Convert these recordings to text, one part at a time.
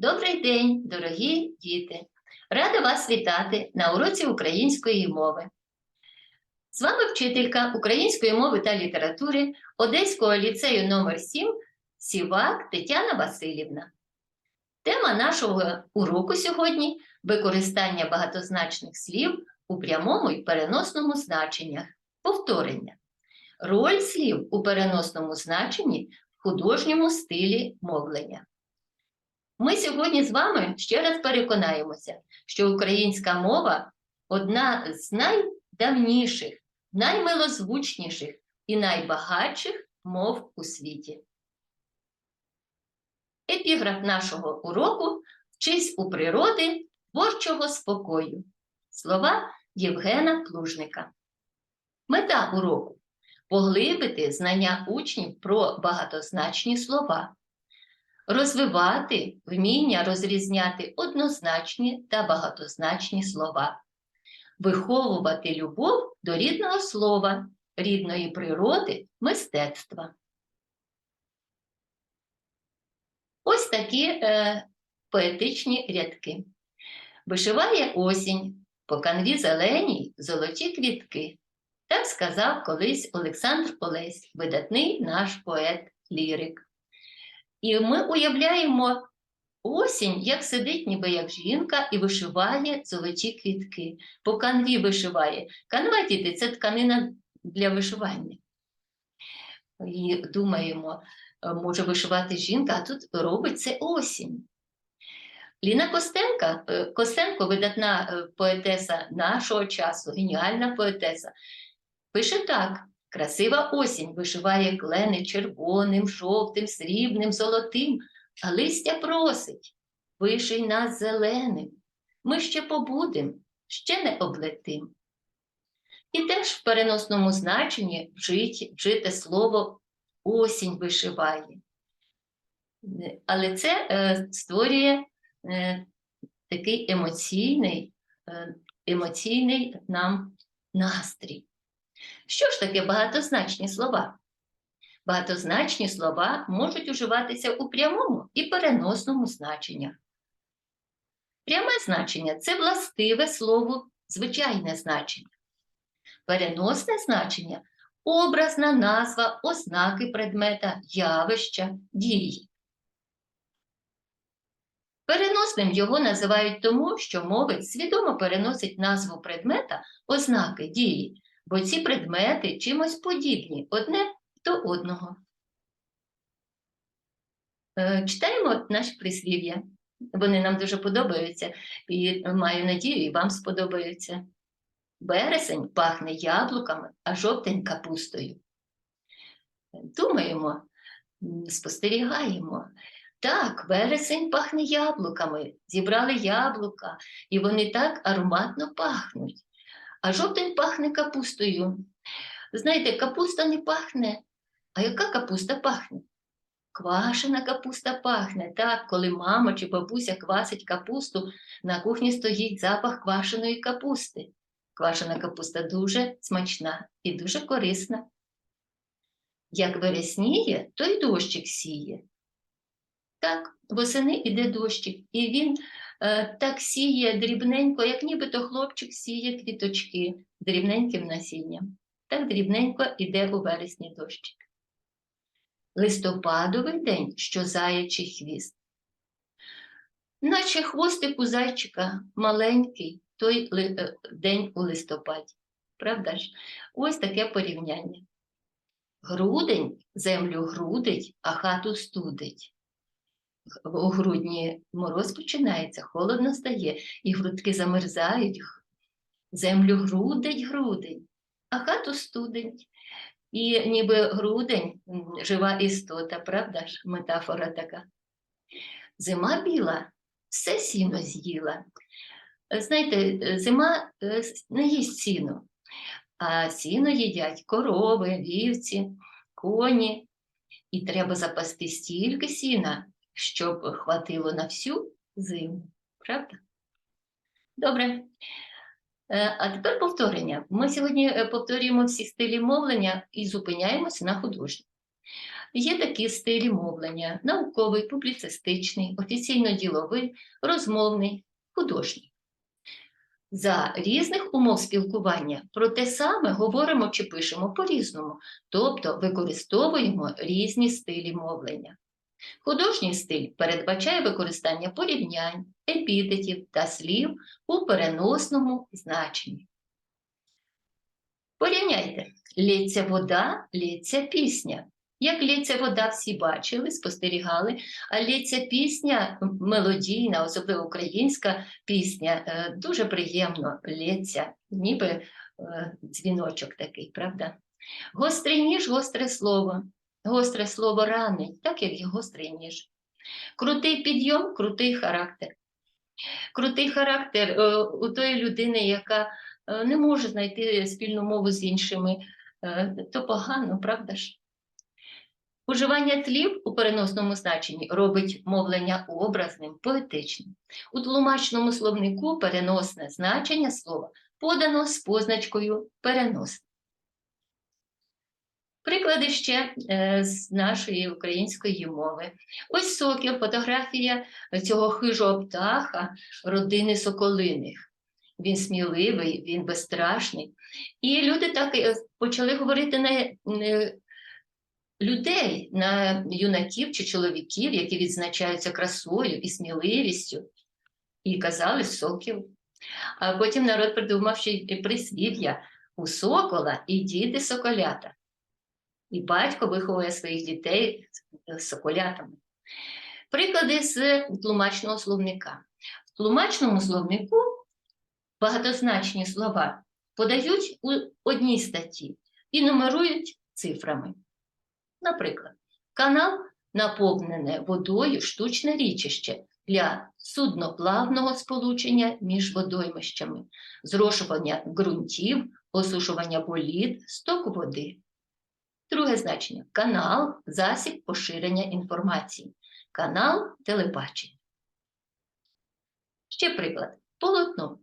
Добрий день, дорогі діти! Рада вас вітати на уроці української мови. З вами вчителька української мови та літератури Одеського ліцею номер 7 Сівак Тетяна Васильівна. Тема нашого уроку сьогодні використання багатозначних слів у прямому і переносному значеннях. Повторення. Роль слів у переносному значенні в художньому стилі мовлення. Ми сьогодні з вами ще раз переконаємося, що українська мова одна з найдавніших, наймилозвучніших і найбагатших мов у світі. Епіграф нашого уроку вчись у природи творчого спокою. Слова Євгена Плужника. Мета уроку поглибити знання учнів про багатозначні слова розвивати вміння розрізняти однозначні та багатозначні слова, виховувати любов до рідного слова, рідної природи, мистецтва. Ось такі е, поетичні рядки. Вишиває осінь, по канві зеленій золоті квітки. Так сказав колись Олександр Олесь, видатний наш поет-лірик. І ми уявляємо осінь, як сидить, ніби як жінка, і вишиває золоті квітки. По канві вишиває. Канва, діти, це тканина для вишивання. І думаємо, е, може вишивати жінка, а тут робить це осінь. Ліна Костенка, е, Костенко, видатна е, поетеса нашого часу, геніальна поетеса, пише так: Красива осінь вишиває клени червоним, жовтим, срібним, золотим, а листя просить, виший нас зеленим. Ми ще побудем, ще не облетим. І теж в переносному значенні вжить, вжите слово осінь вишиває. Але це е, створює е, такий емоційний, е, емоційний нам настрій. Що ж таке багатозначні слова? Багатозначні слова можуть уживатися у прямому і переносному значеннях. Пряме значення це властиве слово, звичайне значення. Переносне значення образна назва, ознаки предмета, явища, дії. Переносним його називають тому, що мовець свідомо переносить назву предмета, ознаки дії бо ці предмети чимось подібні одне до одного. Е, Читаємо наші прислів'я. Вони нам дуже подобаються і маю надію, і вам сподобаються. Бересень пахне яблуками, а жовтень капустою. Думаємо, спостерігаємо. Так, вересень пахне яблуками, зібрали яблука, і вони так ароматно пахнуть а жовтень пахне капустою. Знаєте, капуста не пахне. А яка капуста пахне? Квашена капуста пахне. Так, коли мама чи бабуся квасить капусту, на кухні стоїть запах квашеної капусти. Квашена капуста дуже смачна і дуже корисна. Як вересніє, то й дощик сіє. Так, восени іде дощик, і він так сіє дрібненько, як нібито хлопчик сіє квіточки дрібненьким насінням. Так дрібненько іде у вересні дощик. Листопадовий день, що заячий хвіст. Наче хвостик у зайчика маленький той е, день у листопаді. Правда ж? Ось таке порівняння. Грудень землю грудить, а хату студить у грудні мороз починається, холодно стає, і грудки замерзають, землю грудить грудень, а хату студень. І ніби грудень жива істота, правда ж, метафора така. Зима біла, все сіно з'їла. Знаєте, зима е, не їсть сіно, а сіно їдять корови, вівці, коні. І треба запасти стільки сіна, щоб хватило на всю зиму. Правда? Добре. Е, а тепер повторення. Ми сьогодні е, повторюємо всі стилі мовлення і зупиняємося на художньому. Є такі стилі мовлення: науковий, публіцистичний, офіційно-діловий, розмовний, художній. За різних умов спілкування про те саме говоримо чи пишемо по-різному, тобто використовуємо різні стилі мовлення. Художній стиль передбачає використання порівнянь, епітетів та слів у переносному значенні. Порівняйте, лється вода, лється пісня. Як лється вода, всі бачили, спостерігали, а лється пісня мелодійна, особливо українська пісня, е, дуже приємно лється, ніби е, дзвіночок такий, правда? Гострий ніж, гостре слово. Гостре слово ранить, так як і гострий ніж. Крутий підйом, крутий характер. Крутий характер е, у тої людини, яка е, не може знайти спільну мову з іншими, е, то погано, правда ж? Уживання слів у переносному значенні робить мовлення образним, поетичним. У тлумачному словнику переносне значення слова подано з позначкою переносне. Приклади ще е, з нашої української мови. Ось сокіл, фотографія цього хижого птаха родини соколиних. Він сміливий, він безстрашний. І люди так е, почали говорити на е, людей, на юнаків чи чоловіків, які відзначаються красою і сміливістю, і казали сокіл. А потім народ придумав ще прислів'я у сокола і діти соколята. І батько виховує своїх дітей з соколятами. Приклади з тлумачного словника. В тлумачному словнику багатозначні слова подають у одній статті і нумерують цифрами. Наприклад, канал наповнене водою штучне річище для судноплавного сполучення між водоймищами, зрошування ґрунтів, осушування боліт, сток води. Друге значення канал, засіб поширення інформації, канал телебачення. Ще приклад полотно.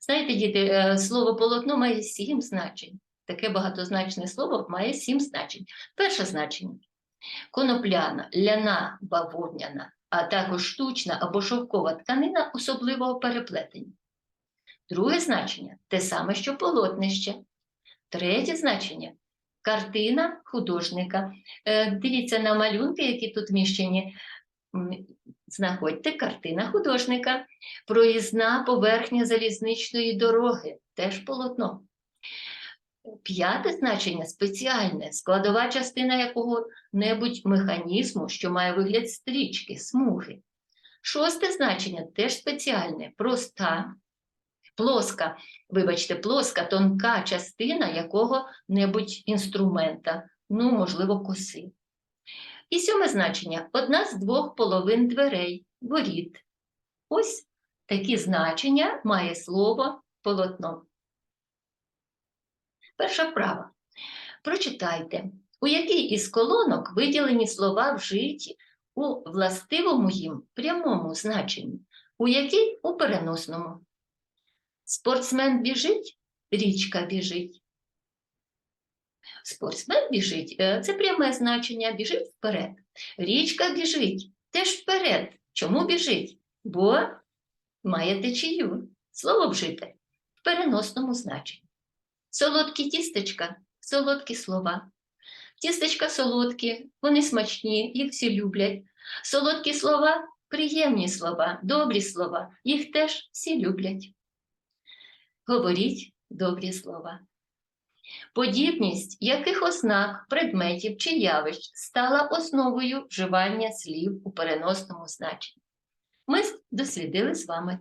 Знаєте, діти, е, слово полотно має сім значень. Таке багатозначне слово має сім значень. Перше значення конопляна, ляна, бавовняна, а також штучна або шовкова тканина особливого переплетення. Друге значення те саме, що полотнище. Третє значення картина художника. Е, Дивіться на малюнки, які тут вміщені. Знаходьте картина художника, проїзна поверхня залізничної дороги, теж полотно. П'яте значення спеціальне, складова частина якого-небудь механізму, що має вигляд стрічки, смуги. Шосте значення теж спеціальне, проста, плоска, вибачте, плоска, тонка частина якого-небудь інструмента, ну, можливо, коси. І сьоме значення одна з двох половин дверей, воріт. Ось такі значення має слово полотно. Перша вправа. Прочитайте, у якій із колонок виділені слова вжиті у властивому їм прямому значенні, у якій у переносному. Спортсмен біжить, річка біжить. Спортсмен біжить е, це пряме значення, біжить вперед. Річка біжить теж вперед. Чому біжить? Бо має течію. Слово вжите в переносному значенні. Солодкі тістечка, солодкі слова. Тістечка солодкі, вони смачні, їх всі люблять. Солодкі слова приємні слова, добрі слова, їх теж всі люблять. Говоріть добрі слова. Подібність яких ознак, предметів чи явищ стала основою вживання слів у переносному значенні? Ми дослідили з вами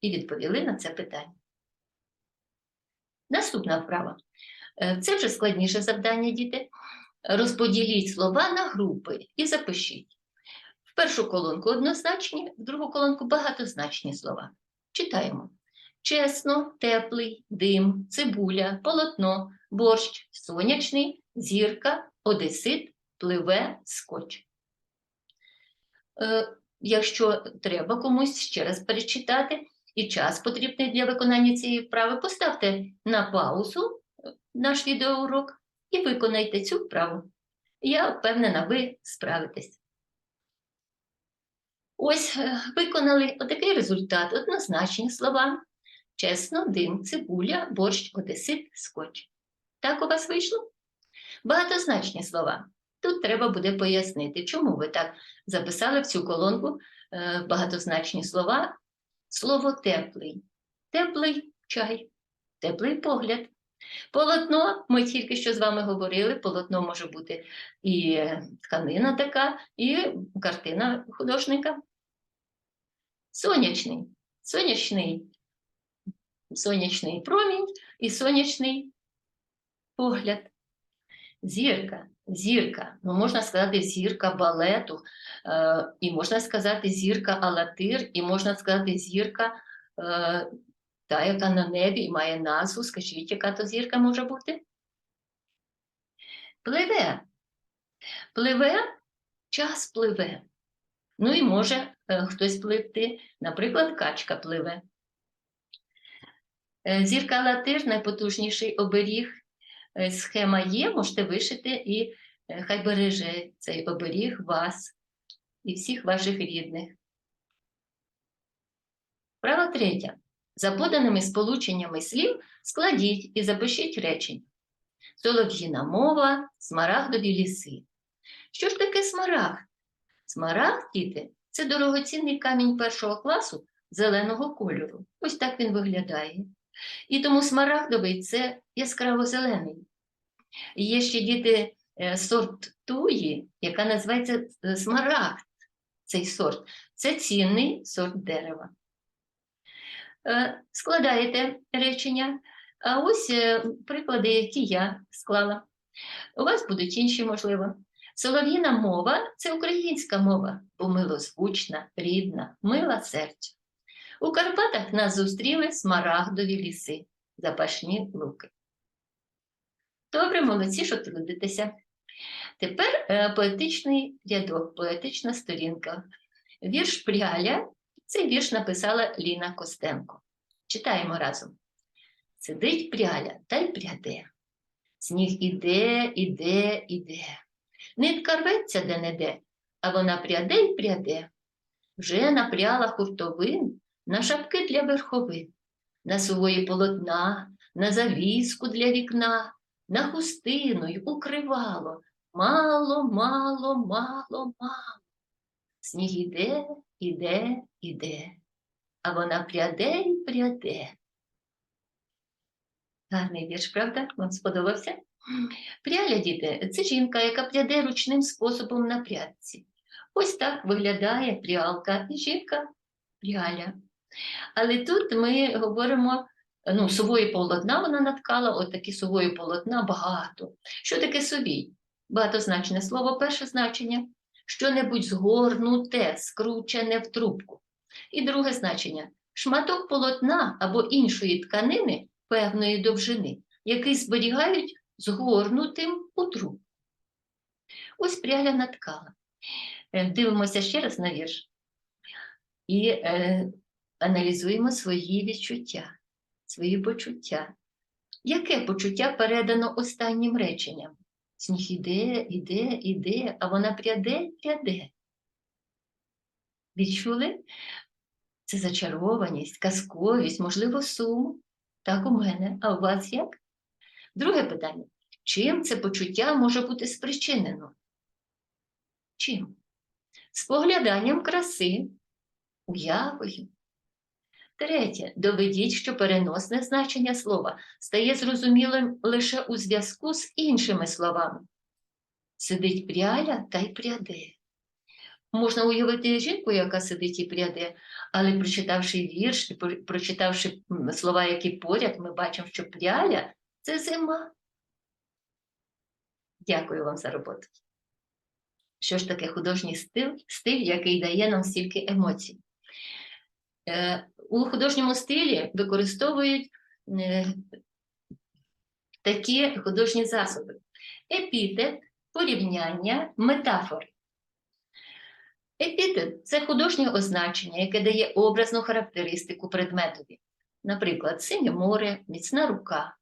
і відповіли на це питання. Наступна вправа. Е, Це вже складніше завдання, діти. Розподіліть слова на групи і запишіть. В першу колонку однозначні, в другу колонку багатозначні слова. Читаємо. Чесно, теплий, дим, цибуля, полотно, борщ, сонячний, зірка, одесит, пливе, скотч. Е, якщо треба комусь ще раз перечитати, і час потрібний для виконання цієї вправи, поставте на паузу е, наш відеоурок і виконайте цю вправу. Я впевнена, ви справитесь. Ось е, виконали отакий результат, однозначні слова. Чесно, дим, цибуля, борщ, одесит, скотч. Так у вас вийшло? Багатозначні слова. Тут треба буде пояснити, чому ви так записали в цю колонку е, багатозначні слова. Слово теплий. Теплий чай, теплий погляд. Полотно, ми тільки що з вами говорили, полотно може бути і тканина така, і картина художника. Сонячний, сонячний, сонячний промінь і сонячний погляд. Зірка, зірка, ну можна сказати зірка балету, е, і можна сказати зірка Алатир, і можна сказати зірка, е, та, яка на небі і має назву. Скажіть, яка то зірка може бути? Пливе. Пливе, час пливе. Ну і може е, хтось пливти, наприклад, качка пливе. Е, Зірка Алатир найпотужніший оберіг е, схема є, можете вишити і е, хай береже цей оберіг вас і всіх ваших рідних. Право третє. За поданими сполученнями слів складіть і запишіть речення. Солов'їна мова, смарагдові ліси. Що ж таке смарагд? Смарагд, діти, це дорогоцінний камінь першого класу зеленого кольору. Ось так він виглядає. І тому смарагдовий це яскраво зелений. Є ще діти е, сорт туї, яка називається е, смарагд. Цей сорт. Це цінний сорт дерева. Е, Складаєте речення. А ось приклади, які я склала. У вас будуть інші, можливо. Солов'їна мова це українська мова, бо милозвучна, рідна, мила серцю. У Карпатах нас зустріли смарагдові ліси, запашні луки. Добре, молодці, що трудитеся. Тепер е, поетичний рядок, поетична сторінка. Вірш Пряля. Цей вірш написала Ліна Костенко. Читаємо разом. Сидить пряля та й пряде. Сніг іде, іде, іде. Нитка рветься де-не-де, а вона пряде й пряде. Вже напряла хуртовин на шапки для верховин, на сувої полотна, на завіску для вікна, на хустину й укривало. Мало, мало, мало, мало. Сніг іде, іде, іде, а вона пряде й пряде. Гарний вірш, правда? Вам сподобався? Пряля, діти, це жінка, яка пряде ручним способом на прядці. Ось так виглядає прялка і жінка пряля. Але тут ми говоримо, ну, сувої полотна вона наткала, от такі сувої полотна багато. Що таке сувій? Багатозначне слово, перше значення що-небудь згорнуте, скручене в трубку. І друге значення шматок полотна або іншої тканини певної довжини, який зберігають згорнутим у трубку. Ось пряля наткала. Е, Дивимося ще раз на вірш і е, аналізуємо свої відчуття, свої почуття. Яке почуття передано останнім реченням? Сніг іде, іде, іде, а вона пряде, пряде. Відчули? Це зачарованість, казковість, можливо, сум. Так у мене. А у вас як? Друге питання. Чим це почуття може бути спричинено? Чим? Спогляданням краси, уявою. Третє. Доведіть, що переносне значення слова стає зрозумілим лише у зв'язку з іншими словами. Сидить пряля та й пряде. Можна уявити жінку, яка сидить і пряде, але прочитавши вірш прочитавши слова, які поряд, ми бачимо, що пряля це зима. Дякую вам за роботу. Що ж таке художній стиль, стиль, який дає нам стільки емоцій? Е, У художньому стилі використовують е, такі художні засоби: епітет, порівняння, метафори. Епітет це художнє означення, яке дає образну характеристику предметові. Наприклад, синє море, міцна рука.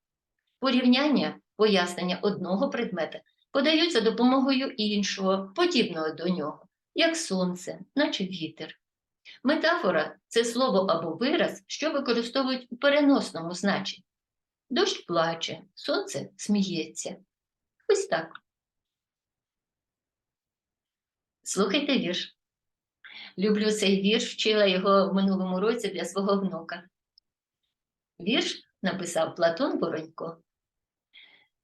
Порівняння пояснення одного предмета подають за допомогою іншого, подібного до нього, як сонце, наче вітер. Метафора це слово або вираз, що використовують у переносному значенні. Дощ плаче, сонце сміється. Ось так. Слухайте вірш. Люблю цей вірш, вчила його в минулому році для свого внука. Вірш написав Платон Воронько.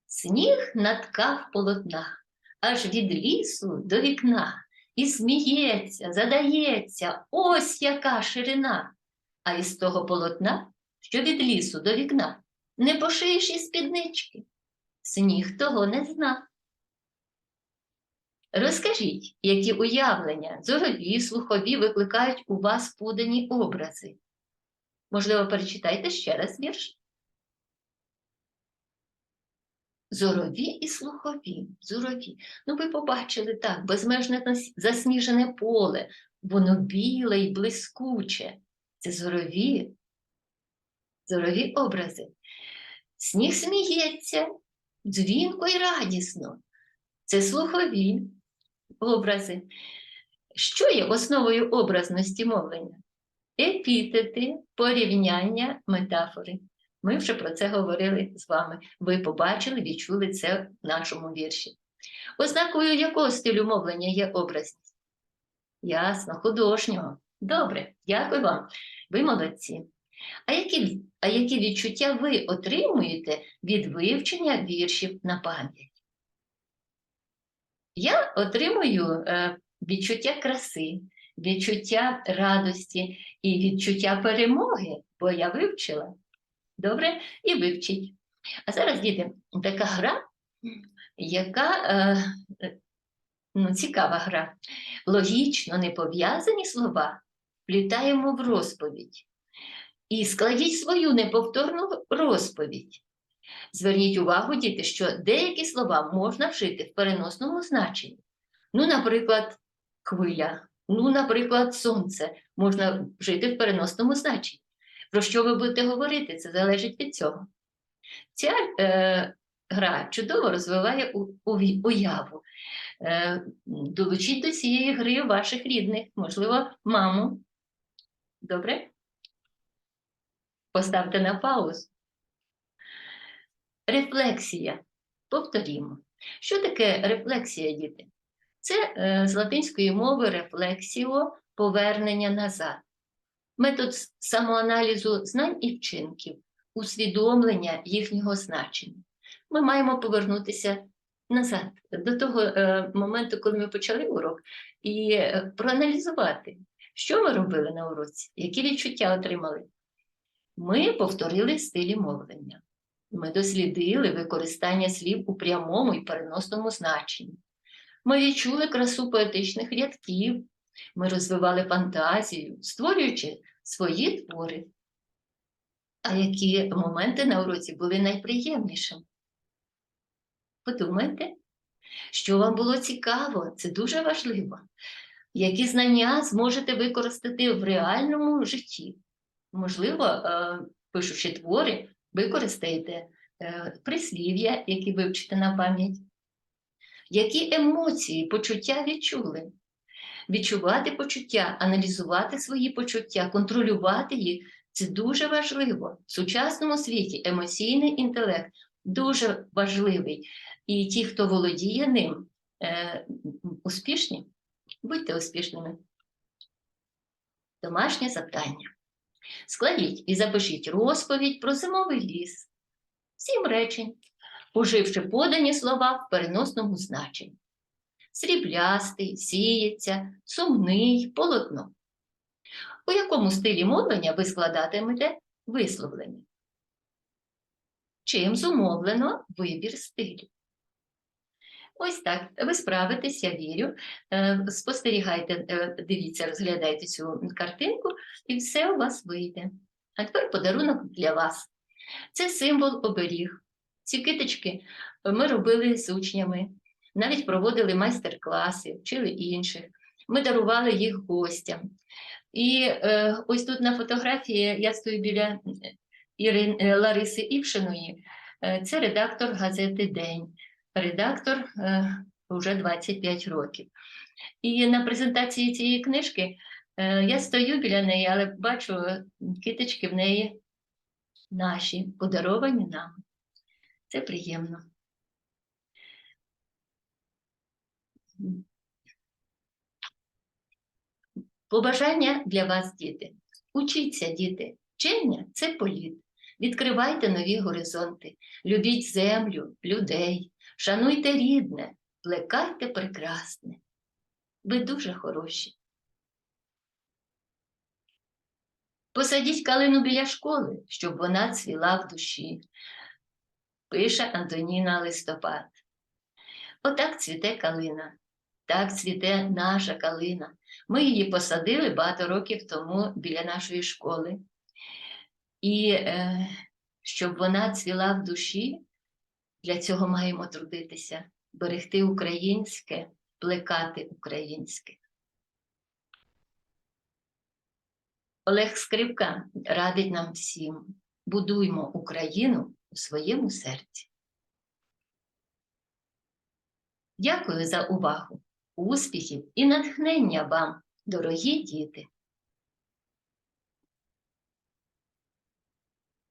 Сніг наткав полотна, аж від лісу до вікна, і сміється, задається, ось яка ширина. А із того полотна, що від лісу до вікна, не пошиєш і спіднички. Сніг того не зна. Розкажіть, які уявлення, зорові, слухові викликають у вас подані образи. Можливо, перечитайте ще раз вірш. Зорові і слухові, зорові. Ну, ви побачили так, безмежне засніжене поле, воно біле і блискуче. Це зорові, зорові образи. Сніг сміється, дзвінко і радісно. Це слухові образи. Що є основою образності мовлення? Епітети, порівняння, метафори. Ми вже про це говорили з вами. Ви побачили, відчули це в нашому вірші. Ознакою якого стилю мовлення є образність? Ясно, художнього. Добре, дякую вам. Ви молодці. А які, а які відчуття ви отримуєте від вивчення віршів на пам'ять? Я отримую е, відчуття краси, відчуття радості і відчуття перемоги, бо я вивчила. Добре? І вивчіть. А зараз, діти, така гра, яка е, е, ну, цікава гра. Логічно не пов'язані слова вплітаємо в розповідь. І складіть свою неповторну розповідь. Зверніть увагу, діти, що деякі слова можна вжити в переносному значенні. Ну, наприклад, хвиля, ну, наприклад, сонце можна вжити в переносному значенні. Про що ви будете говорити, це залежить від цього. Ця е, гра чудово розвиває у, уві- уяву. Е, долучіть до цієї гри ваших рідних, можливо, маму. Добре? Поставте на паузу. Рефлексія. Повторімо. Що таке рефлексія, діти? Це е, з латинської мови рефлексіо повернення назад. Метод самоаналізу знань і вчинків, усвідомлення їхнього значення. Ми маємо повернутися назад, до того е, моменту, коли ми почали урок, і е, проаналізувати, що ми робили на уроці, які відчуття отримали. Ми повторили стилі мовлення. Ми дослідили використання слів у прямому і переносному значенні. Ми відчули красу поетичних рядків, ми розвивали фантазію, створюючи свої твори. А які моменти на уроці були найприємнішими? Подумайте, що вам було цікаво, це дуже важливо. Які знання зможете використати в реальному житті? Можливо, е, пишучи твори, використаєте е, прислів'я, які вивчите на пам'ять. Які емоції, почуття відчули? Відчувати почуття, аналізувати свої почуття, контролювати їх це дуже важливо. В сучасному світі емоційний інтелект дуже важливий. І ті, хто володіє ним, е, успішні, будьте успішними. Домашнє завдання. Складіть і запишіть розповідь про зимовий ліс. Сім речень, уживши подані слова в переносному значенні. Сріблястий, сіється, сумний, полотно. У якому стилі мовлення ви складатимете висловлення? Чим зумовлено вибір стилю? Ось так, ви справитесь, я вірю. Е, Спостерігайте, е, дивіться, розглядайте цю картинку, і все у вас вийде. А тепер подарунок для вас. Це символ оберіг. Ці киточки ми робили з учнями, навіть проводили майстер-класи, вчили інших. Ми дарували їх гостям. І е, ось тут на фотографії я стою біля Ірин, е, Лариси Івшиної. Е, Це редактор газети День. редактор е, вже 25 років. І на презентації цієї книжки е, я стою біля неї, але бачу е, китички в неї наші, подаровані нам. Це приємно. Побажання для вас, діти. Учіться, діти. Вчення це політ. Відкривайте нові горизонти, любіть землю, людей, шануйте рідне, плекайте прекрасне. Ви дуже хороші. Посадіть калину біля школи, щоб вона цвіла в душі, пише Антоніна Листопад. Отак цвіте калина, так цвіте наша калина. Ми її посадили багато років тому біля нашої школи. І е, щоб вона цвіла в душі, для цього маємо трудитися, берегти українське, плекати українське. Олег Скрипка радить нам всім: будуймо Україну у своєму серці. Дякую за увагу, успіхів і натхнення вам, дорогі діти!